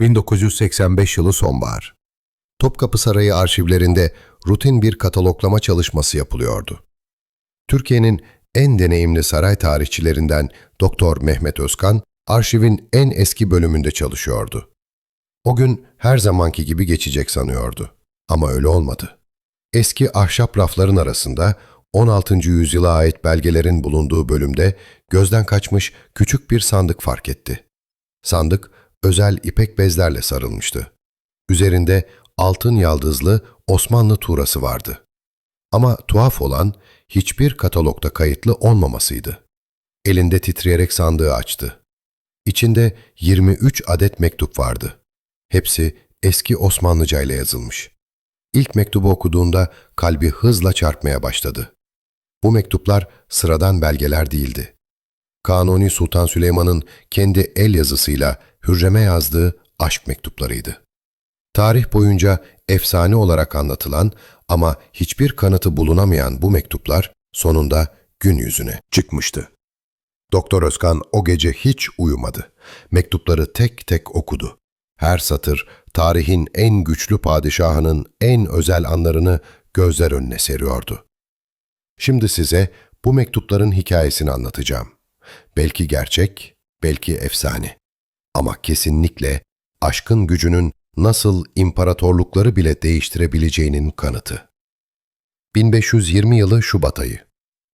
1985 yılı sonbahar. Topkapı Sarayı arşivlerinde rutin bir kataloglama çalışması yapılıyordu. Türkiye'nin en deneyimli saray tarihçilerinden Doktor Mehmet Özkan, arşivin en eski bölümünde çalışıyordu. O gün her zamanki gibi geçecek sanıyordu. Ama öyle olmadı. Eski ahşap rafların arasında 16. yüzyıla ait belgelerin bulunduğu bölümde gözden kaçmış küçük bir sandık fark etti. Sandık özel ipek bezlerle sarılmıştı. Üzerinde altın yaldızlı Osmanlı tuğrası vardı. Ama tuhaf olan hiçbir katalogda kayıtlı olmamasıydı. Elinde titreyerek sandığı açtı. İçinde 23 adet mektup vardı. Hepsi eski Osmanlıca ile yazılmış. İlk mektubu okuduğunda kalbi hızla çarpmaya başladı. Bu mektuplar sıradan belgeler değildi. Kanuni Sultan Süleyman'ın kendi el yazısıyla Hürrem'e yazdığı aşk mektuplarıydı. Tarih boyunca efsane olarak anlatılan ama hiçbir kanıtı bulunamayan bu mektuplar sonunda gün yüzüne çıkmıştı. Doktor Özkan o gece hiç uyumadı. Mektupları tek tek okudu. Her satır tarihin en güçlü padişahının en özel anlarını gözler önüne seriyordu. Şimdi size bu mektupların hikayesini anlatacağım. Belki gerçek, belki efsane. Ama kesinlikle aşkın gücünün nasıl imparatorlukları bile değiştirebileceğinin kanıtı. 1520 yılı Şubat ayı.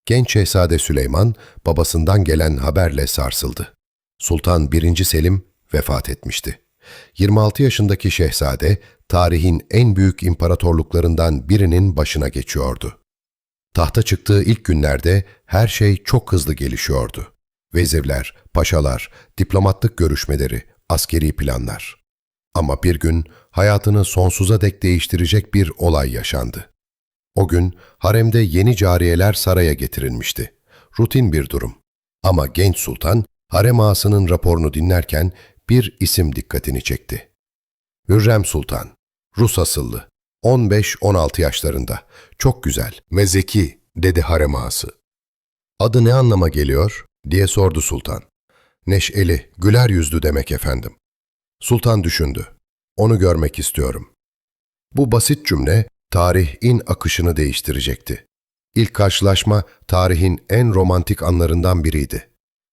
Genç Şehzade Süleyman babasından gelen haberle sarsıldı. Sultan 1. Selim vefat etmişti. 26 yaşındaki şehzade tarihin en büyük imparatorluklarından birinin başına geçiyordu. Tahta çıktığı ilk günlerde her şey çok hızlı gelişiyordu. Vezirler, paşalar, diplomatlık görüşmeleri, askeri planlar. Ama bir gün hayatını sonsuza dek değiştirecek bir olay yaşandı. O gün haremde yeni cariyeler saraya getirilmişti. Rutin bir durum. Ama genç sultan harem ağasının raporunu dinlerken bir isim dikkatini çekti. Hürrem Sultan, Rus asıllı, 15-16 yaşlarında, çok güzel ve zeki, dedi harem ağası. Adı ne anlama geliyor, diye sordu sultan. Neşeli, güler yüzlü demek efendim. Sultan düşündü. Onu görmek istiyorum. Bu basit cümle tarihin akışını değiştirecekti. İlk karşılaşma tarihin en romantik anlarından biriydi.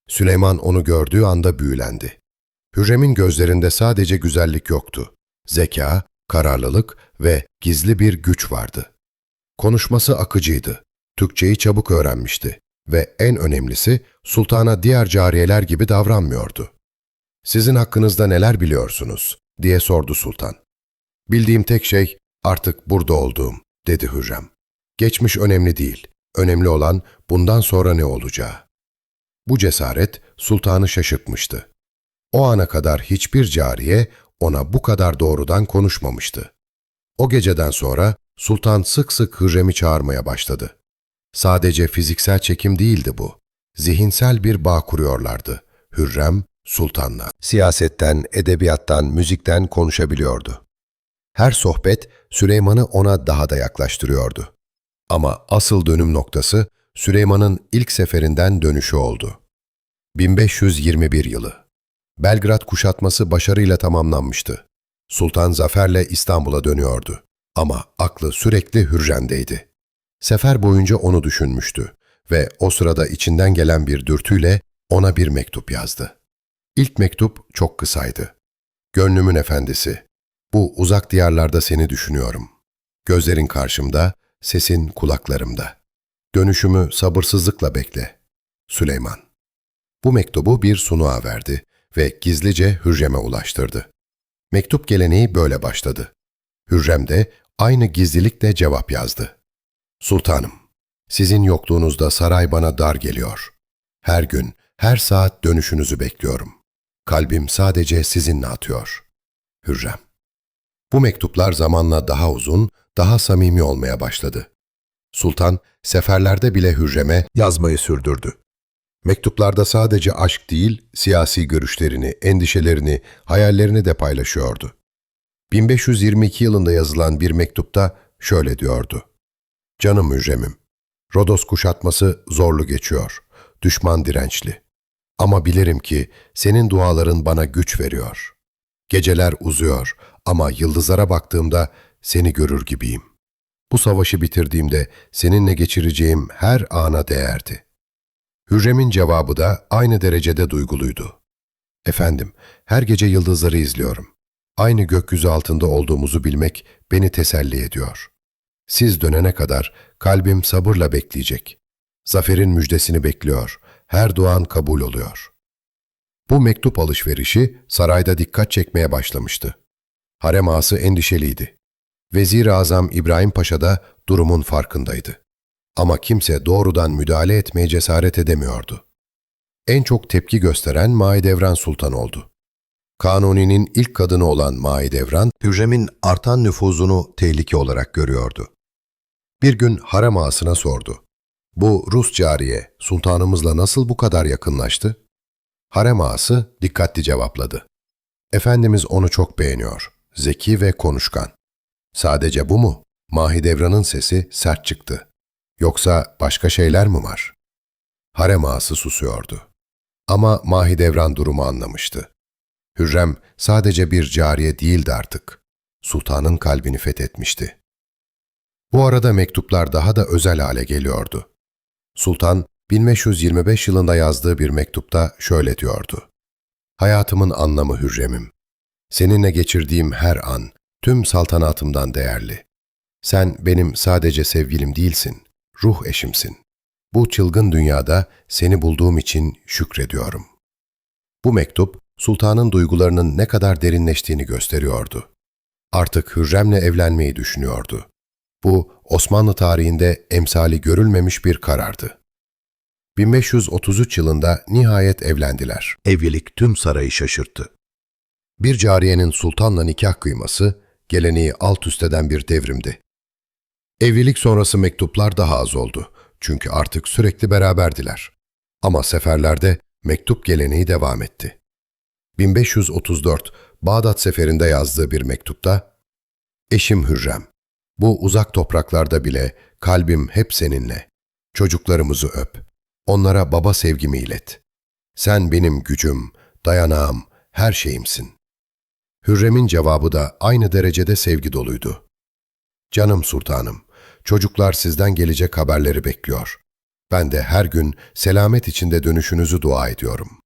Süleyman onu gördüğü anda büyülendi. Hürrem'in gözlerinde sadece güzellik yoktu. Zeka, kararlılık ve gizli bir güç vardı. Konuşması akıcıydı. Türkçeyi çabuk öğrenmişti ve en önemlisi sultana diğer cariyeler gibi davranmıyordu. Sizin hakkınızda neler biliyorsunuz? diye sordu sultan. Bildiğim tek şey artık burada olduğum, dedi Hürrem. Geçmiş önemli değil, önemli olan bundan sonra ne olacağı. Bu cesaret sultanı şaşırtmıştı. O ana kadar hiçbir cariye ona bu kadar doğrudan konuşmamıştı. O geceden sonra sultan sık sık Hürrem'i çağırmaya başladı. Sadece fiziksel çekim değildi bu. Zihinsel bir bağ kuruyorlardı. Hürrem, sultanla. Siyasetten, edebiyattan, müzikten konuşabiliyordu. Her sohbet Süleyman'ı ona daha da yaklaştırıyordu. Ama asıl dönüm noktası Süleyman'ın ilk seferinden dönüşü oldu. 1521 yılı. Belgrad kuşatması başarıyla tamamlanmıştı. Sultan zaferle İstanbul'a dönüyordu. Ama aklı sürekli Hürrem'deydi. Sefer boyunca onu düşünmüştü ve o sırada içinden gelen bir dürtüyle ona bir mektup yazdı. İlk mektup çok kısaydı. Gönlümün efendisi, bu uzak diyarlarda seni düşünüyorum. Gözlerin karşımda, sesin kulaklarımda. Dönüşümü sabırsızlıkla bekle. Süleyman. Bu mektubu bir sunuğa verdi ve gizlice Hürrem'e ulaştırdı. Mektup geleneği böyle başladı. Hürrem de aynı gizlilikle cevap yazdı. Sultanım, sizin yokluğunuzda saray bana dar geliyor. Her gün, her saat dönüşünüzü bekliyorum. Kalbim sadece sizinle atıyor. Hürrem. Bu mektuplar zamanla daha uzun, daha samimi olmaya başladı. Sultan, seferlerde bile Hürrem'e yazmayı sürdürdü. Mektuplarda sadece aşk değil, siyasi görüşlerini, endişelerini, hayallerini de paylaşıyordu. 1522 yılında yazılan bir mektupta şöyle diyordu. Canım Hürrem'im, Rodos kuşatması zorlu geçiyor, düşman dirençli. Ama bilirim ki senin duaların bana güç veriyor. Geceler uzuyor ama yıldızlara baktığımda seni görür gibiyim. Bu savaşı bitirdiğimde seninle geçireceğim her ana değerdi. Hürrem'in cevabı da aynı derecede duyguluydu. Efendim, her gece yıldızları izliyorum. Aynı gökyüzü altında olduğumuzu bilmek beni teselli ediyor. Siz dönene kadar kalbim sabırla bekleyecek. Zaferin müjdesini bekliyor. Her duan kabul oluyor. Bu mektup alışverişi sarayda dikkat çekmeye başlamıştı. Harem ağası endişeliydi. Vezir-i Azam İbrahim Paşa da durumun farkındaydı. Ama kimse doğrudan müdahale etmeye cesaret edemiyordu. En çok tepki gösteren Mahidevran Sultan oldu. Kanuni'nin ilk kadını olan Mahidevran, Hürrem'in artan nüfuzunu tehlike olarak görüyordu. Bir gün harem ağasına sordu. Bu Rus cariye sultanımızla nasıl bu kadar yakınlaştı? Harem ağası dikkatli cevapladı. Efendimiz onu çok beğeniyor. Zeki ve konuşkan. Sadece bu mu? Mahidevran'ın sesi sert çıktı. Yoksa başka şeyler mi var? Harem ağası susuyordu. Ama Mahidevran durumu anlamıştı. Hürrem sadece bir cariye değildi artık. Sultanın kalbini fethetmişti. Bu arada mektuplar daha da özel hale geliyordu. Sultan 1525 yılında yazdığı bir mektupta şöyle diyordu. Hayatımın anlamı Hürrem'im. Seninle geçirdiğim her an tüm saltanatımdan değerli. Sen benim sadece sevgilim değilsin, ruh eşimsin. Bu çılgın dünyada seni bulduğum için şükrediyorum. Bu mektup, sultanın duygularının ne kadar derinleştiğini gösteriyordu. Artık Hürrem'le evlenmeyi düşünüyordu. Bu, Osmanlı tarihinde emsali görülmemiş bir karardı. 1533 yılında nihayet evlendiler. Evlilik tüm sarayı şaşırttı. Bir cariyenin sultanla nikah kıyması, geleneği alt üst eden bir devrimdi. Evlilik sonrası mektuplar daha az oldu. Çünkü artık sürekli beraberdiler. Ama seferlerde mektup geleneği devam etti. 1534 Bağdat seferinde yazdığı bir mektupta, Eşim Hürrem, bu uzak topraklarda bile kalbim hep seninle. Çocuklarımızı öp. Onlara baba sevgimi ilet. Sen benim gücüm, dayanağım, her şeyimsin. Hürrem'in cevabı da aynı derecede sevgi doluydu. Canım sultanım, çocuklar sizden gelecek haberleri bekliyor. Ben de her gün selamet içinde dönüşünüzü dua ediyorum.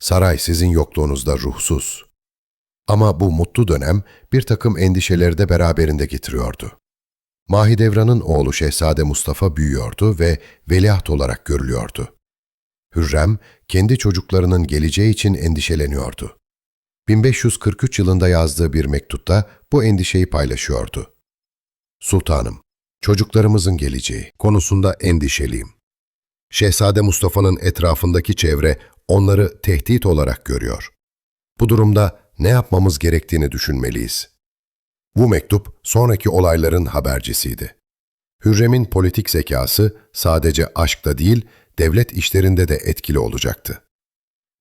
Saray sizin yokluğunuzda ruhsuz. Ama bu mutlu dönem bir takım endişeleri de beraberinde getiriyordu. Mahidevran'ın oğlu Şehzade Mustafa büyüyordu ve veliaht olarak görülüyordu. Hürrem, kendi çocuklarının geleceği için endişeleniyordu. 1543 yılında yazdığı bir mektupta bu endişeyi paylaşıyordu. Sultanım, çocuklarımızın geleceği konusunda endişeliyim. Şehzade Mustafa'nın etrafındaki çevre onları tehdit olarak görüyor. Bu durumda ne yapmamız gerektiğini düşünmeliyiz. Bu mektup sonraki olayların habercisiydi. Hürrem'in politik zekası sadece aşkta değil, devlet işlerinde de etkili olacaktı.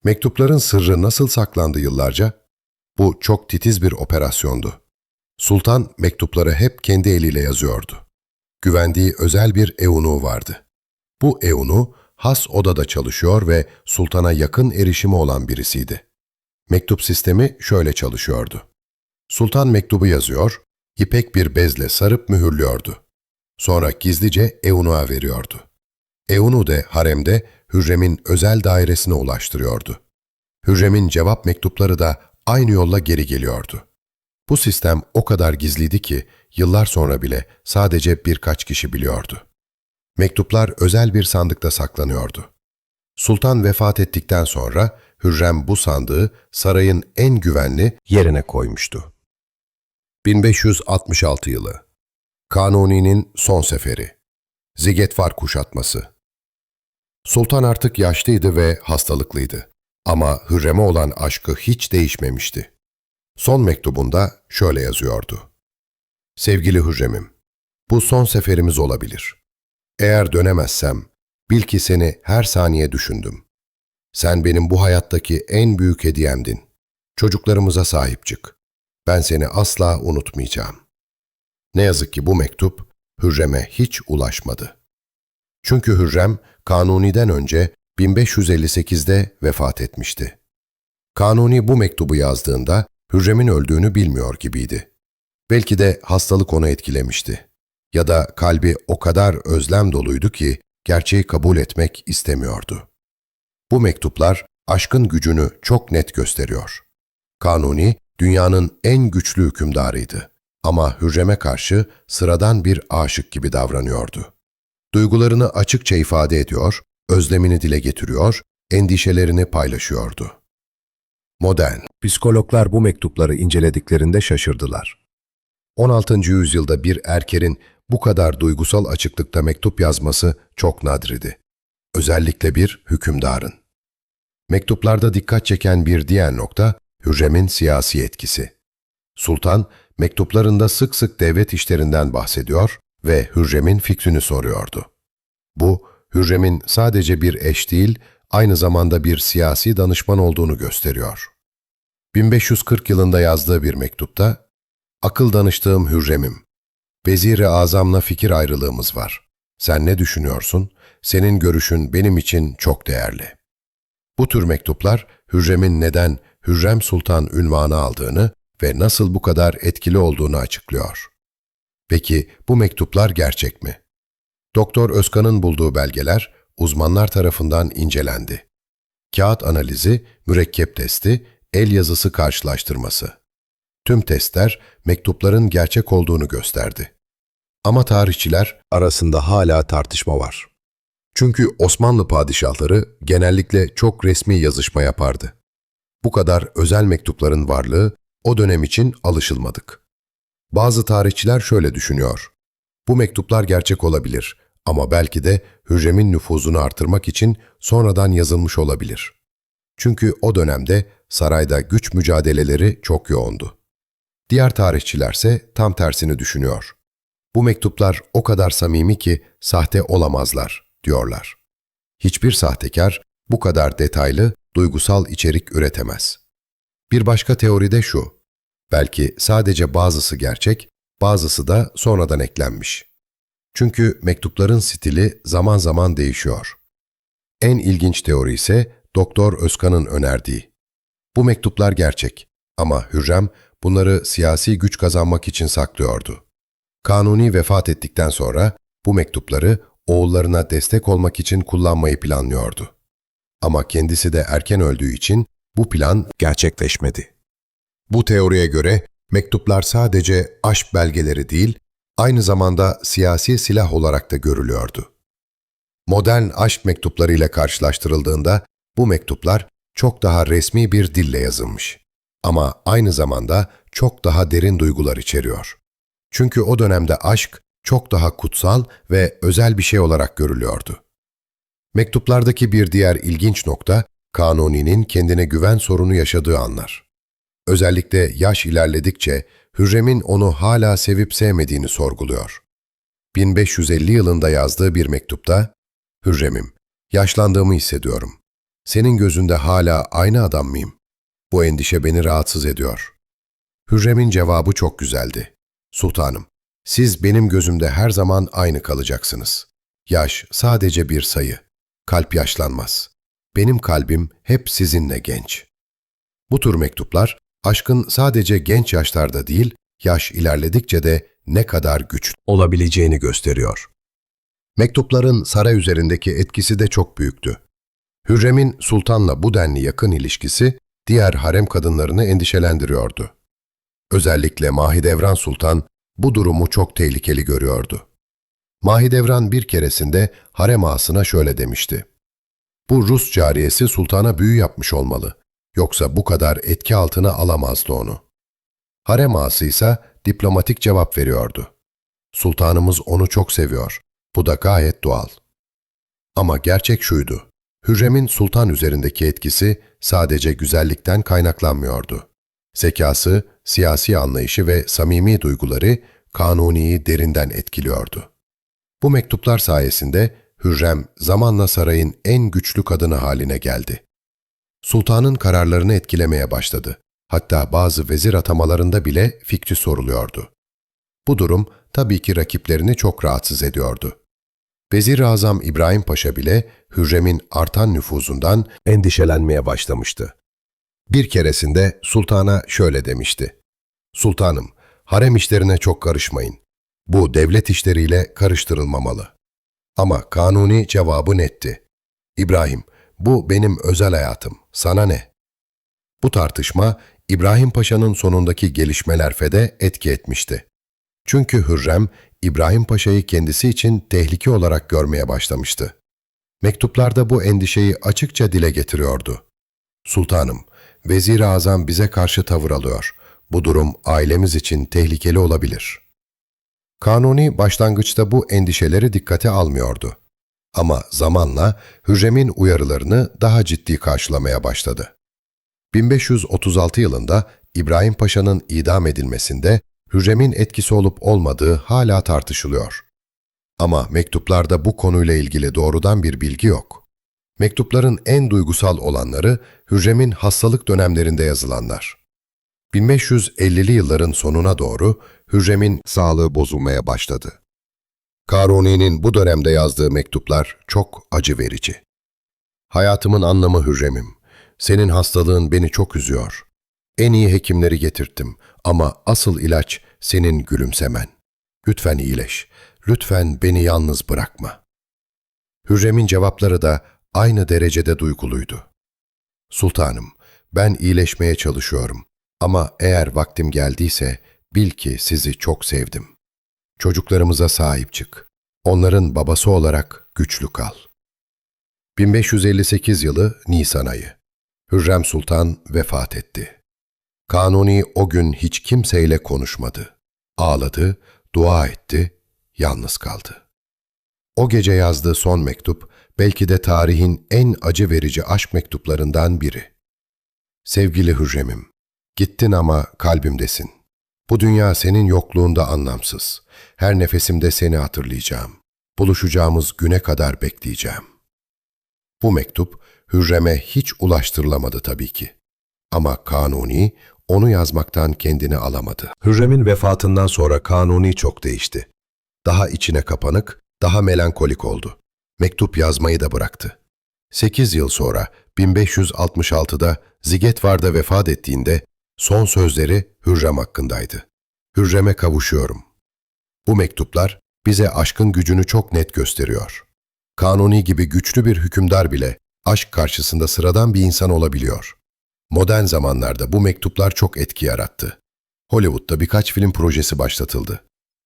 Mektupların sırrı nasıl saklandı yıllarca? Bu çok titiz bir operasyondu. Sultan mektupları hep kendi eliyle yazıyordu. Güvendiği özel bir evunu vardı. Bu evunu has odada çalışıyor ve sultana yakın erişimi olan birisiydi. Mektup sistemi şöyle çalışıyordu. Sultan mektubu yazıyor, ipek bir bezle sarıp mühürlüyordu. Sonra gizlice Eunu'a veriyordu. Eunu de haremde Hürrem'in özel dairesine ulaştırıyordu. Hürrem'in cevap mektupları da aynı yolla geri geliyordu. Bu sistem o kadar gizliydi ki yıllar sonra bile sadece birkaç kişi biliyordu. Mektuplar özel bir sandıkta saklanıyordu. Sultan vefat ettikten sonra Hürrem bu sandığı sarayın en güvenli yerine koymuştu. 1566 yılı Kanuni'nin son seferi Zigetvar kuşatması Sultan artık yaşlıydı ve hastalıklıydı. Ama Hürrem'e olan aşkı hiç değişmemişti. Son mektubunda şöyle yazıyordu. Sevgili Hürrem'im, bu son seferimiz olabilir. Eğer dönemezsem, bil ki seni her saniye düşündüm. Sen benim bu hayattaki en büyük hediyemdin. Çocuklarımıza sahip çık. Ben seni asla unutmayacağım. Ne yazık ki bu mektup Hürrem'e hiç ulaşmadı. Çünkü Hürrem Kanuni'den önce 1558'de vefat etmişti. Kanuni bu mektubu yazdığında Hürrem'in öldüğünü bilmiyor gibiydi. Belki de hastalık onu etkilemişti. Ya da kalbi o kadar özlem doluydu ki gerçeği kabul etmek istemiyordu. Bu mektuplar aşkın gücünü çok net gösteriyor. Kanuni, dünyanın en güçlü hükümdarıydı. Ama Hürrem'e karşı sıradan bir aşık gibi davranıyordu. Duygularını açıkça ifade ediyor, özlemini dile getiriyor, endişelerini paylaşıyordu. Modern, psikologlar bu mektupları incelediklerinde şaşırdılar. 16. yüzyılda bir erkerin bu kadar duygusal açıklıkta mektup yazması çok nadridi. Özellikle bir hükümdarın. Mektuplarda dikkat çeken bir diğer nokta Hürrem'in siyasi etkisi. Sultan, mektuplarında sık sık devlet işlerinden bahsediyor ve Hürrem'in fikrini soruyordu. Bu, Hürrem'in sadece bir eş değil, aynı zamanda bir siyasi danışman olduğunu gösteriyor. 1540 yılında yazdığı bir mektupta, Akıl danıştığım Hürrem'im. Vezir-i Azam'la fikir ayrılığımız var. Sen ne düşünüyorsun? Senin görüşün benim için çok değerli. Bu tür mektuplar Hürrem'in neden Hürrem Sultan ünvanı aldığını ve nasıl bu kadar etkili olduğunu açıklıyor. Peki bu mektuplar gerçek mi? Doktor Özkan'ın bulduğu belgeler uzmanlar tarafından incelendi. Kağıt analizi, mürekkep testi, el yazısı karşılaştırması. Tüm testler mektupların gerçek olduğunu gösterdi. Ama tarihçiler arasında hala tartışma var. Çünkü Osmanlı padişahları genellikle çok resmi yazışma yapardı. Bu kadar özel mektupların varlığı o dönem için alışılmadık. Bazı tarihçiler şöyle düşünüyor. Bu mektuplar gerçek olabilir ama belki de Hürrem'in nüfuzunu artırmak için sonradan yazılmış olabilir. Çünkü o dönemde sarayda güç mücadeleleri çok yoğundu. Diğer tarihçilerse tam tersini düşünüyor. Bu mektuplar o kadar samimi ki sahte olamazlar, diyorlar. Hiçbir sahtekar bu kadar detaylı, duygusal içerik üretemez. Bir başka teori de şu. Belki sadece bazısı gerçek, bazısı da sonradan eklenmiş. Çünkü mektupların stili zaman zaman değişiyor. En ilginç teori ise Doktor Özkan'ın önerdiği. Bu mektuplar gerçek ama Hürrem bunları siyasi güç kazanmak için saklıyordu. Kanuni vefat ettikten sonra bu mektupları oğullarına destek olmak için kullanmayı planlıyordu. Ama kendisi de erken öldüğü için bu plan gerçekleşmedi. Bu teoriye göre mektuplar sadece aşk belgeleri değil, aynı zamanda siyasi silah olarak da görülüyordu. Modern aşk mektuplarıyla karşılaştırıldığında bu mektuplar çok daha resmi bir dille yazılmış. Ama aynı zamanda çok daha derin duygular içeriyor. Çünkü o dönemde aşk çok daha kutsal ve özel bir şey olarak görülüyordu. Mektuplardaki bir diğer ilginç nokta, Kanuni'nin kendine güven sorunu yaşadığı anlar. Özellikle yaş ilerledikçe Hürrem'in onu hala sevip sevmediğini sorguluyor. 1550 yılında yazdığı bir mektupta, Hürrem'im, yaşlandığımı hissediyorum. Senin gözünde hala aynı adam mıyım? Bu endişe beni rahatsız ediyor. Hürrem'in cevabı çok güzeldi. Sultanım, siz benim gözümde her zaman aynı kalacaksınız. Yaş sadece bir sayı. Kalp yaşlanmaz. Benim kalbim hep sizinle genç. Bu tür mektuplar, aşkın sadece genç yaşlarda değil, yaş ilerledikçe de ne kadar güç olabileceğini gösteriyor. Mektupların saray üzerindeki etkisi de çok büyüktü. Hürrem'in sultanla bu denli yakın ilişkisi diğer harem kadınlarını endişelendiriyordu. Özellikle Mahidevran Sultan bu durumu çok tehlikeli görüyordu. Mahidevran bir keresinde harem ağasına şöyle demişti. Bu Rus cariyesi sultana büyü yapmış olmalı. Yoksa bu kadar etki altına alamazdı onu. Harem ağası ise diplomatik cevap veriyordu. Sultanımız onu çok seviyor. Bu da gayet doğal. Ama gerçek şuydu. Hürrem'in sultan üzerindeki etkisi sadece güzellikten kaynaklanmıyordu. Zekası, siyasi anlayışı ve samimi duyguları Kanuni'yi derinden etkiliyordu. Bu mektuplar sayesinde Hürrem zamanla sarayın en güçlü kadını haline geldi. Sultanın kararlarını etkilemeye başladı. Hatta bazı vezir atamalarında bile fikri soruluyordu. Bu durum tabii ki rakiplerini çok rahatsız ediyordu. Vezir-i Azam İbrahim Paşa bile Hürrem'in artan nüfuzundan endişelenmeye başlamıştı. Bir keresinde sultana şöyle demişti. Sultanım, harem işlerine çok karışmayın. Bu devlet işleriyle karıştırılmamalı. Ama Kanuni cevabı netti. İbrahim, bu benim özel hayatım, sana ne? Bu tartışma İbrahim Paşa'nın sonundaki gelişmeler fede etki etmişti. Çünkü Hürrem, İbrahim Paşa'yı kendisi için tehlike olarak görmeye başlamıştı. Mektuplarda bu endişeyi açıkça dile getiriyordu. Sultanım, Vezir-i Azam bize karşı tavır alıyor. Bu durum ailemiz için tehlikeli olabilir. Kanuni başlangıçta bu endişeleri dikkate almıyordu. Ama zamanla Hürrem'in uyarılarını daha ciddi karşılamaya başladı. 1536 yılında İbrahim Paşa'nın idam edilmesinde Hürrem'in etkisi olup olmadığı hala tartışılıyor. Ama mektuplarda bu konuyla ilgili doğrudan bir bilgi yok. Mektupların en duygusal olanları Hürrem'in hastalık dönemlerinde yazılanlar. 1550'li yılların sonuna doğru Hürrem'in sağlığı bozulmaya başladı. Kanuni'nin bu dönemde yazdığı mektuplar çok acı verici. Hayatımın anlamı Hürrem'im. Senin hastalığın beni çok üzüyor. En iyi hekimleri getirttim ama asıl ilaç senin gülümsemen. Lütfen iyileş. Lütfen beni yalnız bırakma. Hürrem'in cevapları da aynı derecede duyguluydu. Sultanım, ben iyileşmeye çalışıyorum ama eğer vaktim geldiyse bil ki sizi çok sevdim. Çocuklarımıza sahip çık. Onların babası olarak güçlü kal. 1558 yılı Nisan ayı. Hürrem Sultan vefat etti. Kanuni o gün hiç kimseyle konuşmadı. Ağladı, dua etti, yalnız kaldı. O gece yazdığı son mektup belki de tarihin en acı verici aşk mektuplarından biri. Sevgili Hürrem'im, gittin ama kalbimdesin. Bu dünya senin yokluğunda anlamsız. Her nefesimde seni hatırlayacağım. Buluşacağımız güne kadar bekleyeceğim. Bu mektup Hürrem'e hiç ulaştırılamadı tabii ki. Ama Kanuni onu yazmaktan kendini alamadı. Hürrem'in vefatından sonra Kanuni çok değişti. Daha içine kapanık, daha melankolik oldu. Mektup yazmayı da bıraktı. 8 yıl sonra 1566'da Zigetvar'da vefat ettiğinde son sözleri Hürrem hakkındaydı. Hürrem'e kavuşuyorum. Bu mektuplar bize aşkın gücünü çok net gösteriyor. Kanuni gibi güçlü bir hükümdar bile aşk karşısında sıradan bir insan olabiliyor. Modern zamanlarda bu mektuplar çok etki yarattı. Hollywood'da birkaç film projesi başlatıldı.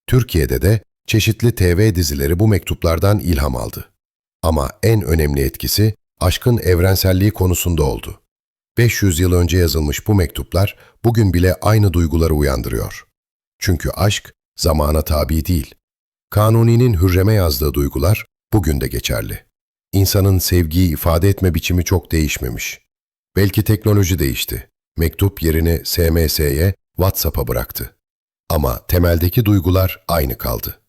Türkiye'de de çeşitli TV dizileri bu mektuplardan ilham aldı. Ama en önemli etkisi aşkın evrenselliği konusunda oldu. 500 yıl önce yazılmış bu mektuplar bugün bile aynı duyguları uyandırıyor. Çünkü aşk zamana tabi değil. Kanuni'nin Hürrem'e yazdığı duygular bugün de geçerli. İnsanın sevgiyi ifade etme biçimi çok değişmemiş. Belki teknoloji değişti. Mektup yerini SMS'ye, WhatsApp'a bıraktı. Ama temeldeki duygular aynı kaldı.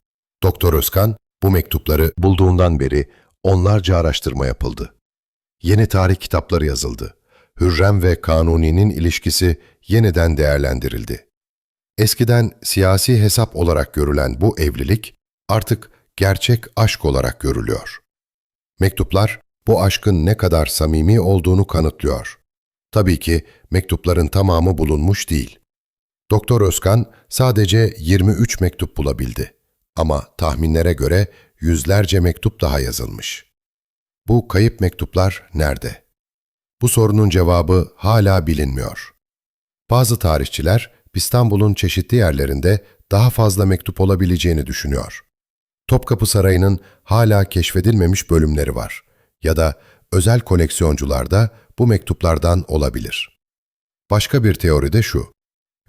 Doktor Özkan bu mektupları bulduğundan beri onlarca araştırma yapıldı. Yeni tarih kitapları yazıldı. Hürrem ve Kanuni'nin ilişkisi yeniden değerlendirildi. Eskiden siyasi hesap olarak görülen bu evlilik artık gerçek aşk olarak görülüyor. Mektuplar bu aşkın ne kadar samimi olduğunu kanıtlıyor. Tabii ki mektupların tamamı bulunmuş değil. Doktor Özkan sadece 23 mektup bulabildi. Ama tahminlere göre yüzlerce mektup daha yazılmış. Bu kayıp mektuplar nerede? Bu sorunun cevabı hala bilinmiyor. Bazı tarihçiler İstanbul'un çeşitli yerlerinde daha fazla mektup olabileceğini düşünüyor. Topkapı Sarayı'nın hala keşfedilmemiş bölümleri var ya da özel koleksiyoncularda bu mektuplardan olabilir. Başka bir teori de şu.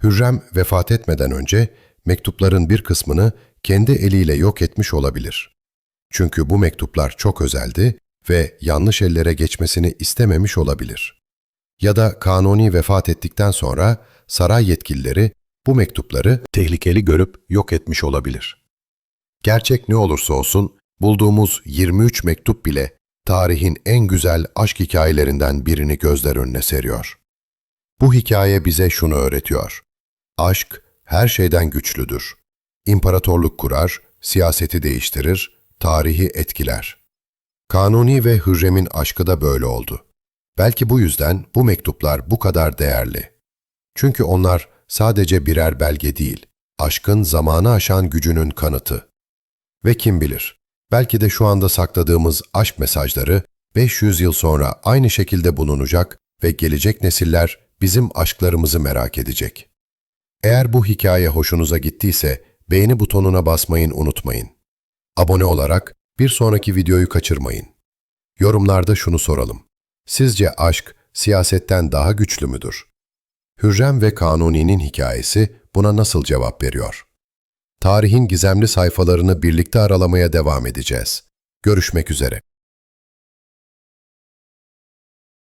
Hürrem vefat etmeden önce mektupların bir kısmını kendi eliyle yok etmiş olabilir. Çünkü bu mektuplar çok özeldi ve yanlış ellere geçmesini istememiş olabilir. Ya da Kanuni vefat ettikten sonra saray yetkilileri bu mektupları tehlikeli görüp yok etmiş olabilir. Gerçek ne olursa olsun bulduğumuz 23 mektup bile tarihin en güzel aşk hikayelerinden birini gözler önüne seriyor. Bu hikaye bize şunu öğretiyor. Aşk her şeyden güçlüdür. İmparatorluk kurar, siyaseti değiştirir, tarihi etkiler. Kanuni ve Hürrem'in aşkı da böyle oldu. Belki bu yüzden bu mektuplar bu kadar değerli. Çünkü onlar sadece birer belge değil, aşkın zamanı aşan gücünün kanıtı. Ve kim bilir, belki de şu anda sakladığımız aşk mesajları 500 yıl sonra aynı şekilde bulunacak ve gelecek nesiller bizim aşklarımızı merak edecek. Eğer bu hikaye hoşunuza gittiyse beğeni butonuna basmayın unutmayın. Abone olarak bir sonraki videoyu kaçırmayın. Yorumlarda şunu soralım. Sizce aşk siyasetten daha güçlü müdür? Hürrem ve Kanuni'nin hikayesi buna nasıl cevap veriyor? Tarihin gizemli sayfalarını birlikte aralamaya devam edeceğiz. Görüşmek üzere.